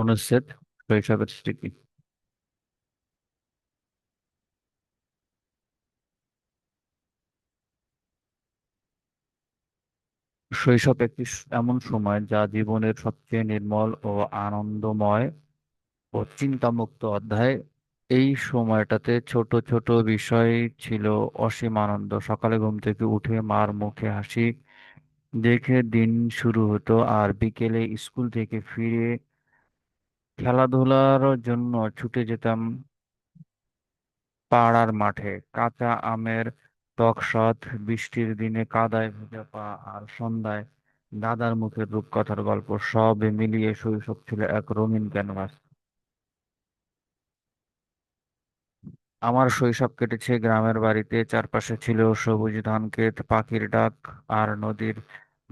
অনুচ্ছেদ শৈশবের স্মৃতি শৈশব একটি এমন সময় যা জীবনের সবচেয়ে নির্মল ও আনন্দময় ও চিন্তামুক্ত অধ্যায়। এই সময়টাতে ছোট ছোট বিষয় ছিল অসীম আনন্দ। সকালে ঘুম থেকে উঠে মার মুখে হাসি দেখে দিন শুরু হতো আর বিকেলে স্কুল থেকে ফিরে খেলাধুলার জন্য ছুটে যেতাম পাড়ার মাঠে। কাঁচা আমের টক স্বাদ বৃষ্টির দিনে কাদায় ভেজা পা আর সন্ধ্যায় দাদার মুখের রূপকথার গল্প সব মিলিয়ে শৈশব ছিল এক রঙিন ক্যানভাস। আমার শৈশব কেটেছে গ্রামের বাড়িতে, চারপাশে ছিল সবুজ ধান ক্ষেত, পাখির ডাক আর নদীর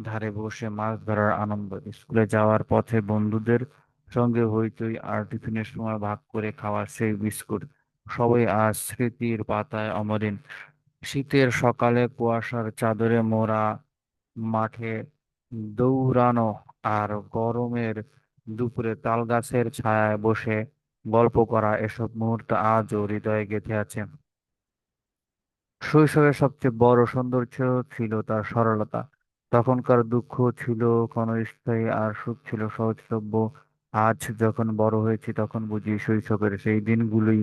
ধারে বসে মাছ ধরার আনন্দ। স্কুলে যাওয়ার পথে বন্ধুদের সঙ্গে হইচই আর টিফিনের সময় ভাগ করে খাওয়ার সেই বিস্কুট। সবই আজ স্মৃতির পাতায় অমরিন শীতের সকালে কুয়াশার চাদরে মোড়া মাঠে দৌড়ানো আর গরমের দুপুরে তালগাছের ছায়ায় বসে গল্প করা, এসব মুহূর্ত আজও হৃদয়ে গেঁথে আছে। শৈশবের সবচেয়ে বড় সৌন্দর্য ছিল তার সরলতা। তখনকার দুঃখ ছিল ক্ষণস্থায়ী আর সুখ ছিল সহজলভ্য। আজ যখন বড় হয়েছি তখন বুঝি শৈশবের সেই দিনগুলোই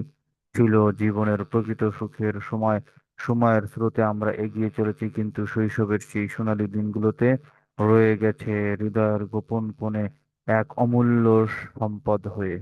ছিল জীবনের প্রকৃত সুখের সময়। সময়ের স্রোতে আমরা এগিয়ে চলেছি, কিন্তু শৈশবের সেই সোনালী দিনগুলোতে রয়ে গেছে হৃদয়ের গোপন কোণে এক অমূল্য সম্পদ হয়ে।